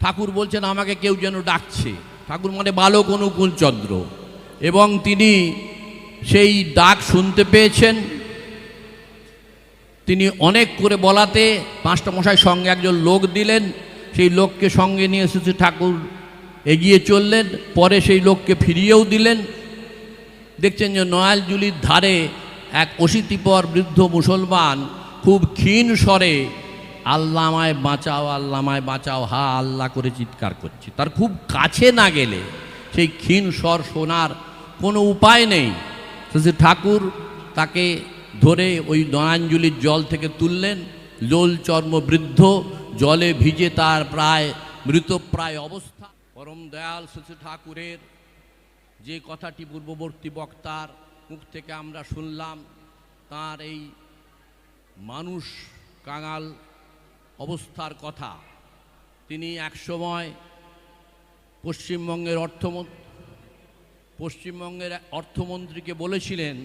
ঠাকুর বলছেন, আমাকে কেউ যেন ডাকছে। ঠাকুর মানে বালক অনুকূল চন্দ্র। এবং তিনি সেই ডাক শুনতে পেয়েছেন। তিনি অনেক করে বলাতে পাঁচটা মশাই সঙ্গে একজন লোক দিলেন। সেই লোককে সঙ্গে নিয়ে এসেছে ঠাকুর, এগিয়ে চললেন। পরে সেই লোককে ফিরিয়েও দিলেন। দেখছেন যে নয়ালজুলির ধারে এক অশীতিপর বৃদ্ধ মুসলমান খুব ক্ষীণ স্বরে আল্লামায় বাঁচাও আল্লামায় বাঁচাও। হা, আল্লাহ করে চিৎকার করছে। তার খুব কাছে না গেলে সেই ক্ষীণ স্বর শোনার কোনো উপায় নেই। সে ঠাকুর তাকে ধরে ওই নয়াঞ্জলির জল থেকে তুললেন। লোল চর্ম বৃদ্ধ, জলে ভিজে তার প্রায় মৃতপ্রায় অবস্থা। পরম দয়াল শশী ঠাকুরের যে কথাটি পূর্ববর্তী বক্তার মুখ থেকে আমরা শুনলাম, তার এই মানুষ কাঙাল অবস্থার কথা। তিনি একসময় পশ্চিমবঙ্গের অর্থমন্ত্রী পশ্চিমবঙ্গের অর্থমন্ত্রীকে বলেছিলেন,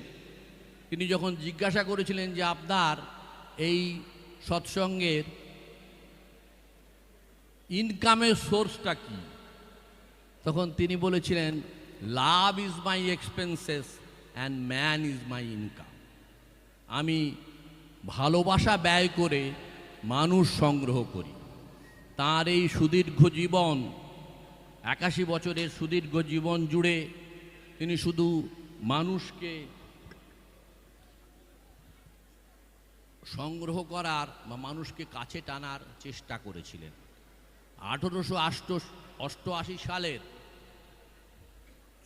তিনি যখন জিজ্ঞাসা করেছিলেন যে আপনার এই সৎসঙ্গের ইনকামের সোর্সটা কী, তখন তিনি বলেছিলেন love is my expenses and man is my income আমি ভালোবাসা ব্যয় করে মানুষ সংগ্রহ করি। তার এই সুদীর্ঘ জীবন, একাশি বছরের সুদীর্ঘ জীবন জুড়ে তিনি শুধু মানুষকে সংগ্রহ করার বা মানুষকে কাছে টানার চেষ্টা করেছিলেন। আঠেরোশো আষ্ট, অষ্টআশি সালের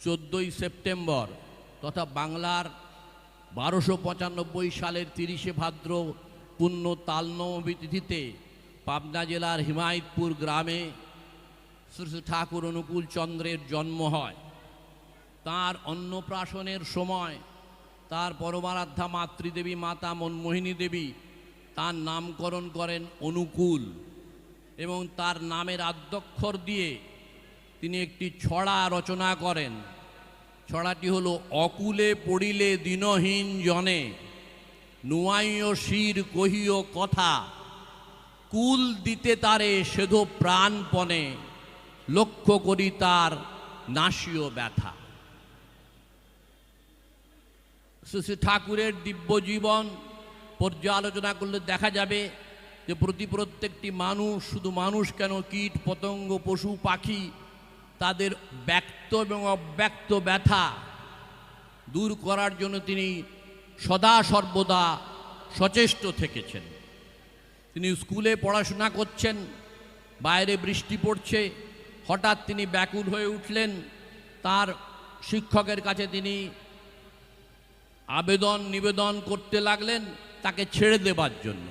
চোদ্দোই সেপ্টেম্বর তথা বাংলার বারোশো পঁচানব্বই সালের তিরিশে ভাদ্র পুণ্য তালনবমী তিথিতে পাবনা জেলার হিমায়তপুর গ্রামে শ্রী ঠাকুর অনুকূল চন্দ্রের জন্ম হয়। তার অন্নপ্রাশনের সময় তার পরমারাধ্যা মাতৃদেবী মাতা মনমোহিনী দেবী তার নামকরণ করেন অনুকূল এবং তার নামের আদ্যক্ষর দিয়ে তিনি একটি ছড়া রচনা করেন। ছড়াটি হলো, অকুলে পড়িলে দিনহীন জনে। নুয়াইয় শির কহিও কথা, কুল দিতে তারে সেধ প্রাণপণে, লক্ষ্য করি তার নাসীয় ব্যথা। শ্রী ঠাকুরের দিব্য জীবন পর্যালোচনা করলে দেখা যাবে যে প্রতি প্রত্যেকটি মানুষ, শুধু মানুষ কেন, কীট, পতঙ্গ, পশু, পাখি, তাদের ব্যক্ত এবং অব্যক্ত ব্যথা দূর করার জন্য তিনি সদা সর্বদা সচেষ্ট থেকেছেন। তিনি স্কুলে পড়াশোনা করছেন, বাইরে বৃষ্টি পড়ছে, হঠাৎ তিনি ব্যাকুল হয়ে উঠলেন। তার শিক্ষকের কাছে তিনি আবেদন নিবেদন করতে লাগলেন তাকে ছেড়ে দেবার জন্য।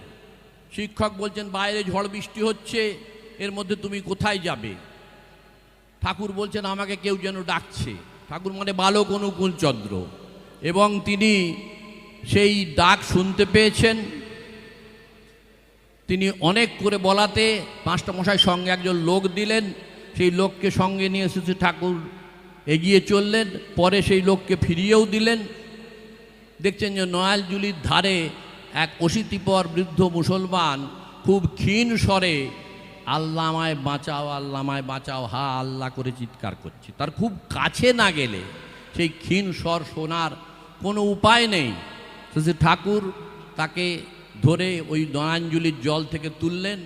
শিক্ষক বলছেন, বাইরে ঝড় বৃষ্টি হচ্ছে, এর মধ্যে তুমি কোথায় যাবে? ঠাকুর বলছেন, আমাকে কেউ যেন ডাকছে। ঠাকুর মানে বালক অনুকূল চন্দ্র এবং তিনি সেই ডাক শুনতে পেয়েছেন। তিনি অনেক করে বলাতে পাঁচটা মশাই সঙ্গে একজন লোক দিলেন। সেই লোককে সঙ্গে নিয়ে এসেছে ঠাকুর এগিয়ে চললেন। পরে সেই লোককে ফিরিয়েও দিলেন। দেখছেন যে নয়ালজুলির ধারে এক অশীতিপর বৃদ্ধ মুসলমান খুব ক্ষীণ স্বরে, আল্লামায় বাঁচাও আল্লামায় বাঁচাও, হা, আল্লাহ করে চিৎকার করছে। তার খুব কাছে না গেলে সেই ক্ষীণ স্বর শোনার কোনো উপায় নেই। সে ঠাকুর তাকে ধরে ওই নয়াঞ্জলির জল থেকে তুললেন,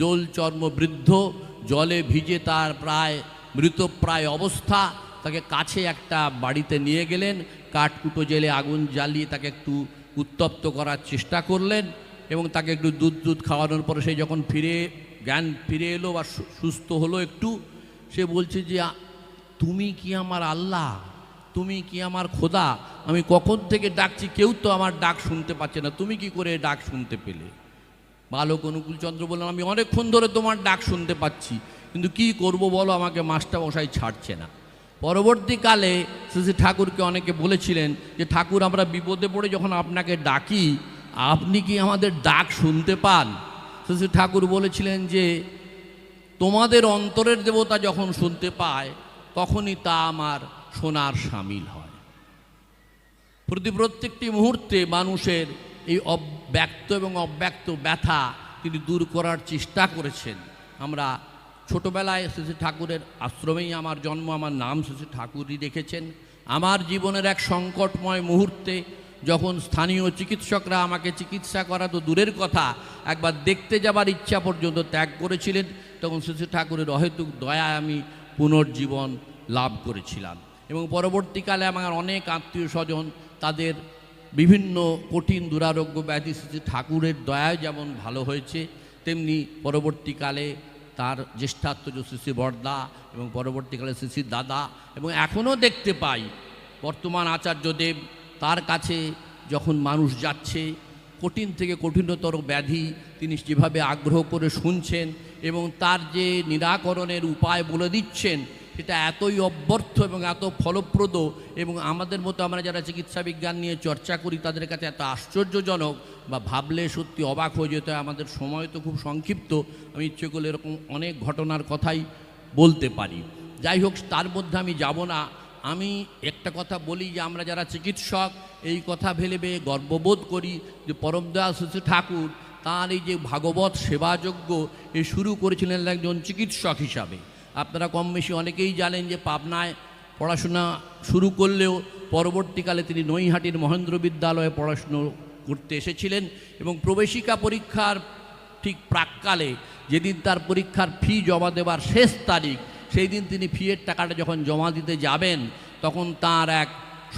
লোল চর্ম বৃদ্ধ, জলে ভিজে তার প্রায় মৃতপ্রায় অবস্থা, তাকে কাছে একটা বাড়িতে নিয়ে গেলেন, কাঠকুটো জেলে আগুন জ্বালিয়ে তাকে একটু উত্তপ্ত করার চেষ্টা করলেন এবং তাকে একটু দুধ দুধ খাওয়ানোর পরে সে যখন ফিরে, জ্ঞান ফিরে এলো বা সুস্থ হলো একটু, সে বলছে যে তুমি কি আমার আল্লাহ? তুমি কি আমার খোদা? আমি কখন থেকে ডাকছি? কেউ তো আমার ডাক শুনতে পাচ্ছে না। তুমি কি করে ডাক শুনতে পেলে? বালক অনুকূলচন্দ্র বললেন, আমি অনেকক্ষণ ধরে তোমার ডাক শুনতে পাচ্ছি। কিন্তু কি করব বলো? আমাকে মাস্টার মশাই ছাড়ছে না। পরবর্তীকালে শ্রী ঠাকুরকে অনেকে বলেছিলেন যে, ঠাকুর, আমরা বিপদে পড়ে যখন আপনাকে ডাকি, আপনি কি আমাদের ডাক শুনতে পান? শ্রী ঠাকুর বলেছিলেন যে, তোমাদের অন্তরের দেবতা যখন শুনতে পায়, তখনই তা আমার সোনার সামিল হয়। প্রতি প্রত্যেকটি মুহূর্তে মানুষের এই অব্যক্ত এবং অব্যক্ত ব্যথা তিনি দূর করার চেষ্টা করেছেন। আমরা ছোটবেলায় শ্রী ঠাকুরের আশ্রমেই আমার জন্ম, আমার নাম শ্রী ঠাকুরই রেখেছেন আমার জীবনের এক সংকটময় মুহূর্তে যখন স্থানীয় চিকিৎসকরা আমাকে চিকিৎসা করা তো দূরের কথা, একবার দেখতে যাবার ইচ্ছা পর্যন্ত ত্যাগ করেছিলেন, তখন শ্রী ঠাকুরের অহেতুক দয়ায় আমি পুনর্জীবন লাভ করেছিলাম। এবং পরবর্তীকালে আমার অনেক আত্মীয় স্বজন তাদের বিভিন্ন কঠিন দুরারোগ্য ব্যাধি ঠাকুরের দয়ায় যেমন ভালো হয়েছে, তেমনি পরবর্তীকালে তার জ্যেষ্ঠাত্মজ শ্রী বর্দা এবং পরবর্তীকালে শ্রী দাদা এবং এখনও দেখতে পাই বর্তমান আচার্যদেব তার কাছে যখন মানুষ যাচ্ছে, কঠিন থেকে কঠিনতর ব্যাধি তিনি যেভাবে আগ্রহ করে শুনছেন এবং তার যে নিরাকরণের উপায় বলে দিচ্ছেন সেটা এতই অব্যর্থ এবং এত ফলপ্রদ এবং আমাদের মতো আমরা যারা চিকিৎসা বিজ্ঞান নিয়ে চর্চা করি, তাদের কাছে এত আশ্চর্যজনক বা ভাবলে সত্যি অবাক হয়ে যেতে হয়। আমাদের সময় তো খুব সংক্ষিপ্ত। আমি ইচ্ছে করলে এরকম অনেক ঘটনার কথাই বলতে পারি। যাই হোক, তার মধ্যে আমি যাব না। আমি একটা কথা বলি যে, আমরা যারা চিকিৎসক, এই কথা ভেবে গর্ববোধ করি যে, পরমদয়াল শিশু ঠাকুর তার এই যে ভাগবত সেবাযোগ্য এ শুরু করেছিলেন একজন চিকিৎসক হিসাবে। আপনারা কম বেশি অনেকেই জানেন যে পাবনায় পড়াশোনা শুরু করলেও পরবর্তীকালে তিনি নৈহাটির মহেন্দ্র বিদ্যালয়ে পড়াশুনো করতে এসেছিলেন এবং প্রবেশিকা পরীক্ষার ঠিক প্রাককালে যেদিন তার পরীক্ষার ফি জমা দেওয়ার শেষ তারিখ, সেই দিন তিনি ফিয়ের টাকাটা যখন জমা দিতে যাবেন, তখন তার এক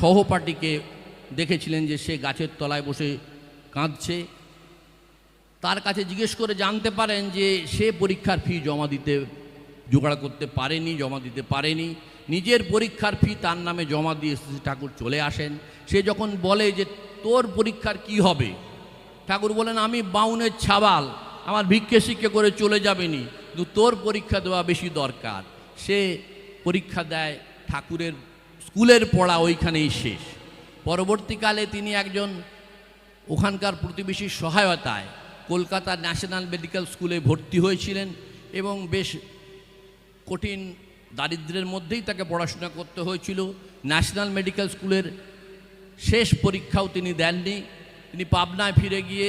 সহপাঠীকে দেখেছিলেন যে সে গাছের তলায় বসে কাঁদছে। তার কাছে জিজ্ঞেস করে জানতে পারেন যে সে পরীক্ষার ফি জমা দিতে জোগাড় করতে পারেনি, জমা দিতে পারেনি। নিজের পরীক্ষার ফি তার নামে জমা দিয়ে শ্রী ঠাকুর চলে আসেন। সে যখন বলে যে, তোর পরীক্ষার কি হবে? ঠাকুর বলেন, আমি বাউনের ছাবাল, আমার ভিক্ষে শিক্ষে করে চলে যাবেনি কিন্তু তোর পরীক্ষা দেওয়া বেশি দরকার। সে পরীক্ষা দেয় ঠাকুরের স্কুলের পড়া, ওইখানেই শেষ। পরবর্তীকালে তিনি একজন ওখানকার প্রতিবেশীর সহায়তায় কলকাতা ন্যাশনাল মেডিকেল স্কুলে ভর্তি হয়েছিলেন এবং বেশ কঠিন দারিদ্র্যের মধ্যেই তাকে পড়াশোনা করতে হয়েছিল। ন্যাশনাল মেডিকেল স্কুলের শেষ পরীক্ষাও তিনি দেননি। তিনি পাবনায় ফিরে গিয়ে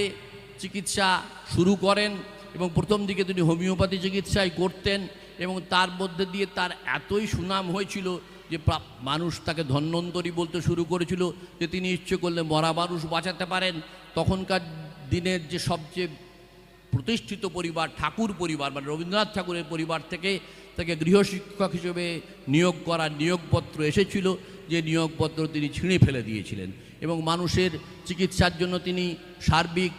চিকিৎসা শুরু করেন এবং প্রথম দিকে তিনি হোমিওপ্যাথি চিকিৎসাই করতেন এবং তার মধ্যে দিয়ে তার এতই সুনাম হয়েছিল যে মানুষ তাকে ধন্বন্তরী বলতে শুরু করেছিল যে তিনি ইচ্ছে করলে মরা মানুষ বাঁচাতে পারেন। তখনকার দিনের যে সবচেয়ে প্রতিষ্ঠিত পরিবার, ঠাকুর পরিবার মানে রবীন্দ্রনাথ ঠাকুরের পরিবার থেকে তাকে গৃহশিক্ষক হিসেবে নিয়োগ করার নিয়োগপত্র এসেছিল, যে নিয়োগপত্র তিনি ছিঁড়ে ফেলে দিয়েছিলেন এবং মানুষের চিকিৎসার জন্য তিনি সার্বিক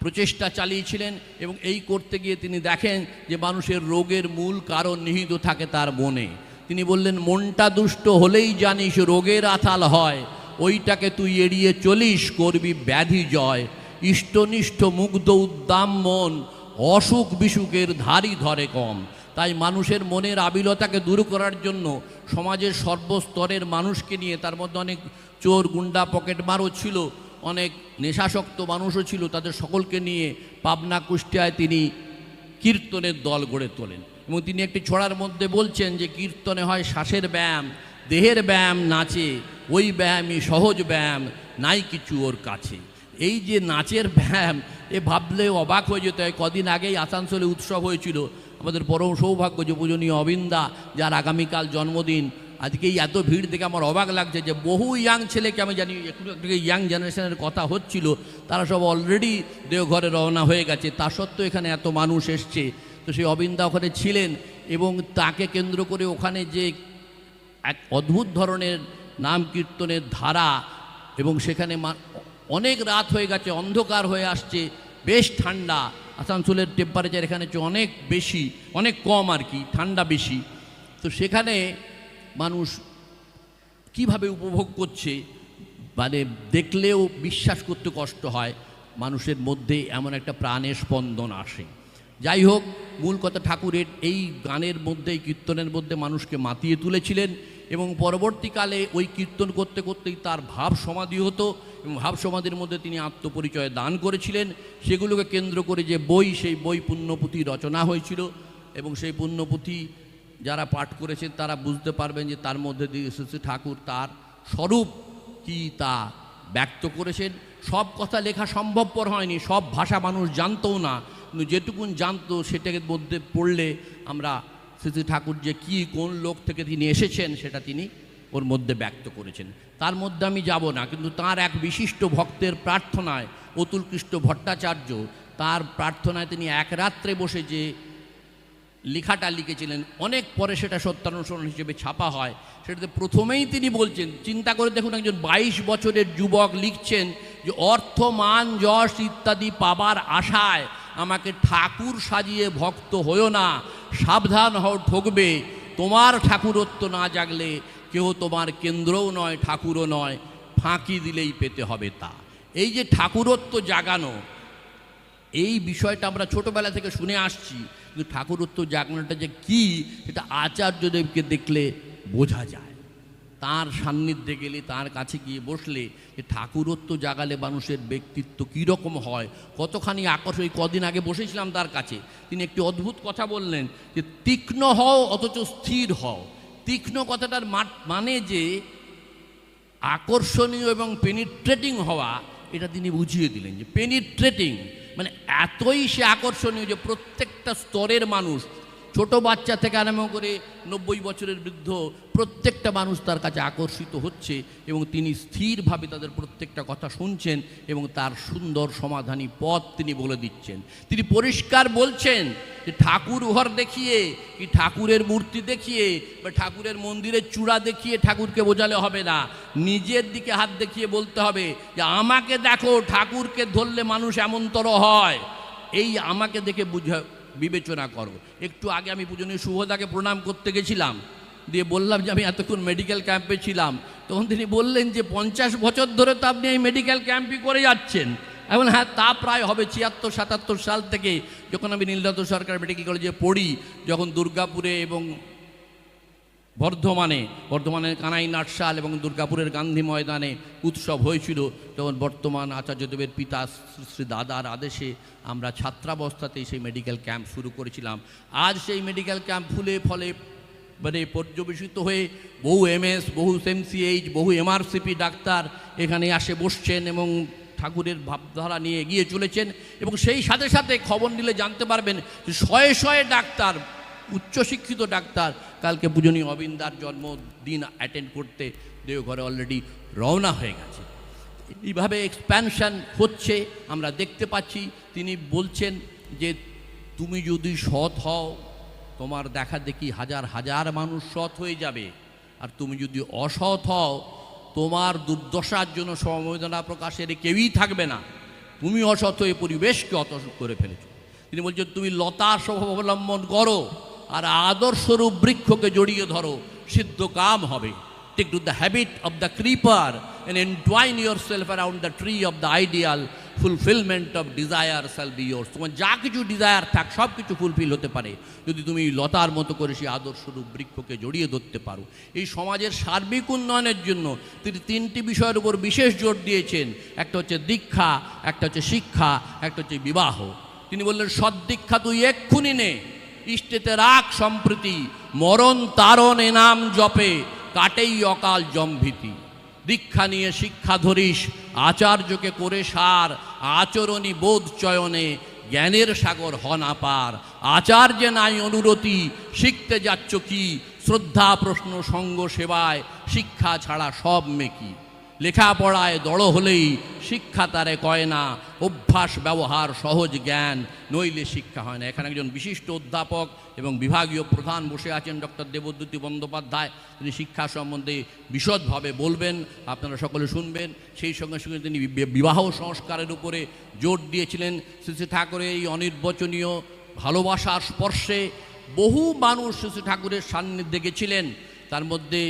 প্রচেষ্টা চালিয়েছিলেন এবং এই করতে গিয়ে তিনি দেখেন যে মানুষের রোগের মূল কারণ নিহিত থাকে তার মনে। তিনি বললেন, মনটা দুষ্ট হলেই জানিস রোগের আথাল হয়, ওইটাকে তুই এড়িয়ে চলিস, করবি ব্যাধি জয়। ইষ্টনিষ্ঠ মুগ্ধ উদ্দাম মন অসুখ বিসুখের ধারই ধরে কম। তাই মানুষের মনের আবিলতাকে দূর করার জন্য সমাজের সর্বস্তরের মানুষকে নিয়ে তার মধ্যে অনেক চোর, গুন্ডা, পকেটমারও ছিল, অনেক নেশাসক্ত মানুষও ছিল, তাদের সকলকে নিয়ে পাবনা, কুষ্টিয়ায় তিনি কীর্তনের দল গড়ে তোলেন। এবং তিনি একটি ছড়ার মধ্যে বলছেন যে কীর্তনে হয় শ্বাসের ব্যায়াম, দেহের ব্যায়াম নাচে, ওই ব্যায়ামই সহজ ব্যায়াম, নাই কিছু ওর কাছে। এই যে নাচের ব্যায়াম, এ ভাবলে অবাক হয়ে যেতে হয় কদিন আগেই আসানসোলে উৎসব হয়েছিল আমাদের পরম সৌভাগ্য যে পূজনীয় অবিন্দা, যার আগামীকাল জন্মদিন। আজকে এই এত ভিড় দেখে আমার অবাক লাগছে যে বহু ইয়াং ছেলেকে আমি জানি, একটু একটু ইয়াং জেনারেশনের কথা হচ্ছিল, তারা সব অলরেডি দেওঘরে রওনা হয়ে গেছে। তা সত্ত্বেও এখানে এত মানুষ এসছে। তো সেই অবিন্দা ওখানে ছিলেন এবং তাকে কেন্দ্র করে ওখানে যে এক অদ্ভুত ধরনের নাম কীর্তনের ধারা এবং সেখানে অনেক রাত হয়ে গেছে, অন্ধকার হয়ে আসছে। বেশ ঠান্ডা। আসানসোলের টেম্পারেচার এখানে হচ্ছে অনেক বেশি, অনেক কম আর কি ঠান্ডা বেশি। তো সেখানে মানুষ কীভাবে উপভোগ করছে মানে দেখলেও বিশ্বাস করতে কষ্ট হয়, মানুষের মধ্যে এমন একটা প্রাণের স্পন্দন আসে। যাই হোক, মূল কথা ঠাকুরের এই গানের মধ্যে এই কীর্তনের মধ্যে মানুষকে মাতিয়ে তুলেছিলেন এবং পরবর্তীকালে ওই কীর্তন করতে করতেই তার ভাব সমাধি হতো। এবং ভাব সমাধির মধ্যে তিনি আত্মপরিচয় দান করেছিলেন। সেগুলোকে কেন্দ্র করে যে বই, সেই বই পুণ্যপুঁথি রচনা হয়েছিল এবং সেই পুণ্যপুঁথি যারা পাঠ করেছেন, তারা বুঝতে পারবেন যে তার মধ্যে দিয়ে শ্রী ঠাকুর তার স্বরূপ কি তা ব্যক্ত করেছেন। সব কথা লেখা সম্ভবপর হয়নি, সব ভাষা মানুষ জানতও না। কিন্তু যেটুকুন জানতো সেটাকে মধ্যে পড়লে আমরা শ্রী ঠাকুর যে কি, কোন লোক থেকে তিনি এসেছেন, সেটা তিনি ওর মধ্যে ব্যক্ত করেছেন। তার মধ্যে আমি যাব না, কিন্তু তার এক বিশিষ্ট ভক্তের প্রার্থনায় অতুল কৃষ্ণ ভট্টাচার্য, তার প্রার্থনায় তিনি এক রাত্রে বসে যে লেখাটা লিখেছিলেন, অনেক পরে সেটা সত্যানুসরণ হিসেবে ছাপা হয়। সেটাতে প্রথমেই তিনি বলছেন, চিন্তা করে দেখুন একজন বাইশ বছরের যুবক লিখছেন যে, অর্থ, মান, যশ ইত্যাদি পাবার আশায় আমাকে ঠাকুর সাজিয়ে ভক্ত হয়েও না, সাবধান হও, ঠকবে। তোমার ঠাকুরত্ব না জাগলে কেউ তোমার কেন্দ্রও নয়, ঠাকুরও নয়, ফাঁকি দিলেই পেতে হবে তা। এই যে ঠাকুরত্ব জাগানো, এই বিষয়টা আমরা ছোটবেলা থেকে শুনে আসছি, কিন্তু ঠাকুরত্ব জাগানোটা যে কি, সেটা আচার্যদেবকে দেখলে বোঝা যায়। তার সান্নিধ্যে গেলে, তার কাছে গিয়ে বসলে যে ঠাকুরত্ব জাগালে মানুষের ব্যক্তিত্ব কীরকম হয়, কতখানি আকর্ষণ। কদিন আগে বসেছিলাম তার কাছে, তিনি একটি অদ্ভুত কথা বললেন যে, তীক্ষ্ণ হও, অথচ স্থির হও। তীক্ষ্ণ কথাটার মানে যে আকর্ষণীয় এবং পেনিট্রেটিং হওয়া, এটা তিনি বুঝিয়ে দিলেন যে পেনিট্রেটিং মানে এতই সে আকর্ষণীয় যে প্রত্যেকটা স্তরের মানুষ ছোট বাচ্চা থেকে আরম্ভ করে নব্বই বছরের বৃদ্ধ প্রত্যেকটা মানুষ তার কাছে আকর্ষিত হচ্ছে এবং তিনি স্থিরভাবে তাদের প্রত্যেকটা কথা শুনছেন এবং তার সুন্দর সমাধানী পথ তিনি বলে দিচ্ছেন। তিনি পরিষ্কার বলছেন যে ঠাকুর ঘর দেখিয়ে, কি ঠাকুরের মূর্তি দেখিয়ে বা ঠাকুরের মন্দিরের চূড়া দেখিয়ে ঠাকুরকে বোঝালে হবে না। নিজের দিকে হাত দেখিয়ে বলতে হবে যে, আমাকে দেখো, ঠাকুরকে ধরলে মানুষ এমনতর হয়। এই আমাকে দেখে বুঝা বিবেচনা করো। একটু আগে আমি পূজনীয় শুভদাকে প্রণাম করতে গেছিলাম, দিয়ে বললাম যে আমি এতক্ষণ মেডিকেল ক্যাম্পে ছিলাম। তখন তিনি বললেন যে, পঞ্চাশ বছর ধরে তো আপনি এই মেডিকেল ক্যাম্পই করে যাচ্ছেন। এখন হ্যাঁ তা প্রায় হবে। ছিয়াত্তর, সাতাত্তর সাল থেকে যখন আমি নীলদত্ত সরকার মেডিকেল কলেজে পড়ি, যখন দুর্গাপুরে এবং বর্ধমানে, বর্ধমানের কানাই নাটশাল এবং দুর্গাপুরের গান্ধী ময়দানে উৎসব হয়েছিল। তখন বর্তমান আচার্যদেবের পিতা শ্রী দাদার আদেশে আমরা ছাত্রাবস্থাতেই সেই মেডিকেল ক্যাম্প শুরু করেছিলাম। আজ সেই মেডিকেল ক্যাম্প ফুলে ফলে মানে পর্যবেসিত হয়ে বহু এমএস বহু এমসিএইচ বহু এমআরসিপি ডাক্তার এখানে আসে বসছেন এবং ঠাকুরের ভাবধারা নিয়ে এগিয়ে চলেছেন এবং সেই সাথে সাথে খবর নিলে জানতে পারবেন যে শয়ে শয়ে ডাক্তার, উচ্চশিক্ষিত ডাক্তার কালকে পূজনীয় অবিন্দার জন্মদিন অ্যাটেন্ড করতে দেওঘরে অলরেডি রওনা হয়ে গেছে। এইভাবে এক্সপ্যানশন হচ্ছে, আমরা দেখতে পাচ্ছি, তিনি বলছেন যে, তুমি যদি সৎ হও, তোমার দেখা দেখি হাজার হাজার মানুষ সৎ হয়ে যাবে। আর তুমি যদি অসৎ হও, তোমার দুর্দশার জন্য সমবেদনা প্রকাশের কেউই থাকবে না। তুমি অসৎ হয়ে পরিবেশকে অত করে ফেলেছ। তিনি বলছেন, তুমি লতা স্বভাব অবলম্বন করো। আর আদর্শরূপ বৃক্ষকে জড়িয়ে ধরো, সিদ্ধ কাম হবে। Take to the habit of the creeper and and entwine yourself around the tree of the ideal fulfillment of desire shall be yours তোমার যা কিছু ডিজায়ার থাক, সব কিছু ফুলফিল হতে পারে। যদি তুমি লতার মতো করে সেই আদর্শরূপ বৃক্ষকে জড়িয়ে ধরতে পারো। এই সমাজের সার্বিক উন্নয়নের জন্য তিনি তিনটি বিষয়ের উপর বিশেষ জোর দিয়েছেন। একটা হচ্ছে দীক্ষা, একটা হচ্ছে শিক্ষা, একটা হচ্ছে বিবাহ। তিনি বললেন, সদ্দীক্ষা তুই এক্ষুনি নে। ইষ্টেতে রাখ সম্প্রীতি, মরণ তারণ এনাম জপে, কাটেই অকাল জম্ভীতি। দীক্ষা নিয়ে শিক্ষা ধরিস, আচার্যকে করে সার আচরণী বোধ চয়নে, জ্ঞানের সাগর হন পার। আচার্যে নাই অনুরতি, শিখতে যাচ্ছ কি? শ্রদ্ধা প্রশ্ন সঙ্গ সেবায়, শিক্ষা ছাড়া সব মেকি। লেখাপড়ায় দড় হলেই শিক্ষা তারে কয় না, অভ্যাস, ব্যবহার, সহজ জ্ঞান, নইলে শিক্ষা হয় না। এখানে একজন বিশিষ্ট অধ্যাপক এবং বিভাগীয় প্রধান বসে আছেন ডক্টর দেবদ্যুতি বন্দ্যোপাধ্যায়। তিনি শিক্ষা সম্বন্ধে বিশদভাবে বলবেন, আপনারা সকলে শুনবেন। সেই সঙ্গে সঙ্গে তিনি বিবাহ সংস্কারের উপরে জোর দিয়েছিলেন। শ্রী ঠাকুরের এই অনির্বচনীয় ভালোবাসার স্পর্শে বহু মানুষ শ্রী ঠাকুরের সান্নিধ্যে গেছিলেন। তার মধ্যে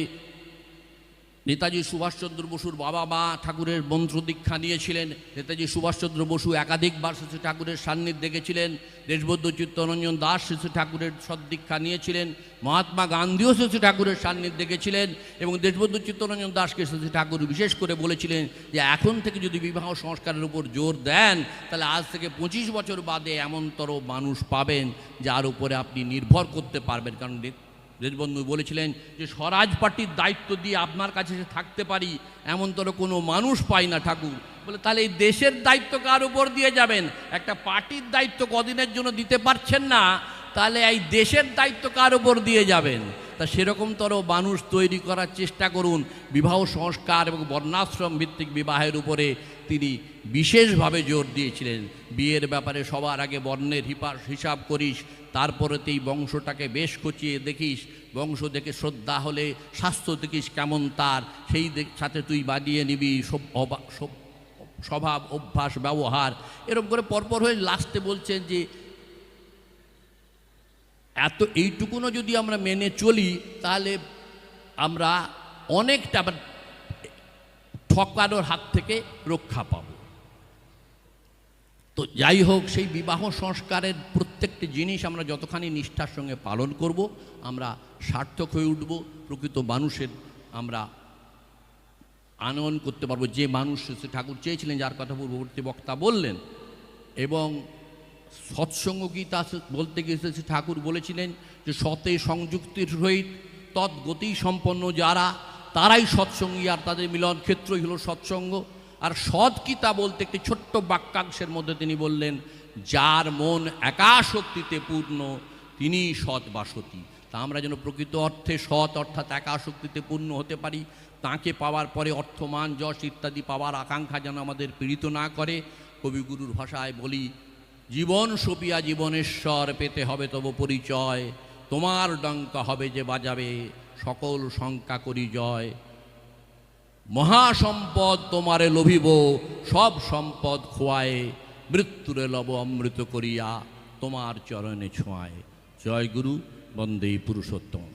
নেতাজি সুভাষচন্দ্র বসুর বাবা মা ঠাকুরের মন্ত্র দীক্ষা নিয়েছিলেন। নেতাজি সুভাষচন্দ্র বসু একাধিকবার শিশু ঠাকুরের সান্নিধ্যে গেছিলেন। দেশবদ্ধ চিত্তরঞ্জন দাস শিশু ঠাকুরের সদ্দীক্ষা নিয়েছিলেন। মহাত্মা গান্ধীও শিশু ঠাকুরের সান্নিধ্যে গেছিলেন এবং দেশবদ্ধ চিত্তরঞ্জন দাসকে শিশু ঠাকুর বিশেষ করে বলেছিলেন যে, এখন থেকে যদি বিবাহ সংস্কারের উপর জোর দেন, তাহলে আজ থেকে পঁচিশ বছর বাদে এমনতর মানুষ পাবেন যার উপরে আপনি নির্ভর করতে পারবেন। কারণ দেশবন্ধু বলেছিলেন যে স্বরাজ পার্টির দায়িত্ব দিয়ে আপনার কাছে থাকতে পারি, এমন এমনতর কোনো মানুষ পাই না ঠাকুর। বলে, তাহলে এই দেশের দায়িত্ব কার উপর দিয়ে যাবেন? একটা পার্টির দায়িত্ব কদিনের জন্য দিতে পারছেন না, তাহলে এই দেশের দায়িত্ব কার উপর দিয়ে যাবেন? তা সেরকমতর মানুষ তৈরি করার চেষ্টা করুন। বিবাহ সংস্কার এবং বর্ণাশ্রম ভিত্তিক বিবাহের উপরে তিনি বিশেষভাবে জোর দিয়েছিলেন। বিয়ের ব্যাপারে সবার আগে বর্ণের হিপা হিসাব করিস, তারপরে তুই বংশটাকে বেশ কচিয়ে দেখিস, বংশ দেখে শ্রদ্ধা হলে স্বাস্থ্য দেখিস কেমন তার, সেই সাথে তুই বানিয়ে নিবি সব- স্বভাব, অভ্যাস, ব্যবহার। এরকম করে পরপর হয়ে লাস্টে বলছেন যে এত এইটুকুনও যদি আমরা মেনে চলি, তাহলে আমরা অনেকটা ঠকানোর হাত থেকে রক্ষা পাব। তো যাই হোক, সেই বিবাহ সংস্কারের প্রত্যেকটি জিনিস আমরা যতখানি নিষ্ঠার সঙ্গে পালন করব, আমরা সার্থক হয়ে উঠব, প্রকৃত মানুষের আমরা আনয়ন করতে পারব। যে মানুষ ঠাকুর চেয়েছিলেন, যার কথা পূর্ববর্তী বক্তা বললেন, এবং সৎসঙ্গ গীতা বলতে শ্রী ঠাকুর বলেছিলেন যে সতে সংযুক্তির সহিত তৎগতি সম্পন্ন যারা, তারাই সৎসঙ্গী, আর তাদের মিলন ক্ষেত্রই হলো সৎসঙ্গ। আর সৎ গীতা বলতে একটি ছোট্ট বাক্যাংশের মধ্যে তিনি বললেন, যার মন একাশক্তিতে পূর্ণ, তিনি সৎ বাসতি। তা আমরা যেন প্রকৃত অর্থে সৎ অর্থাৎ একাশক্তিতে পূর্ণ হতে পারি, তাকে পাওয়ার পরে অর্থমান যশ ইত্যাদি পাওয়ার আকাঙ্ক্ষা যেন আমাদের পীড়িত না করে। কবিগুরুর ভাষায় বলি জীবন সপিয়া জীবনেশ্বর, পেতে হবে তব পরিচয়। তোমার ডঙ্কা হবে যে বাজাবে, সকল শঙ্কা করি জয়। মহাসম্পদ তোমারে লোভিব, সব সম্পদ খোয়ায়ে। মৃত্যুরে লব অমৃত করিয়া, তোমার চরণে ছোঁয়ায়। জয় গুরু, বন্দে পুরুষোত্তম।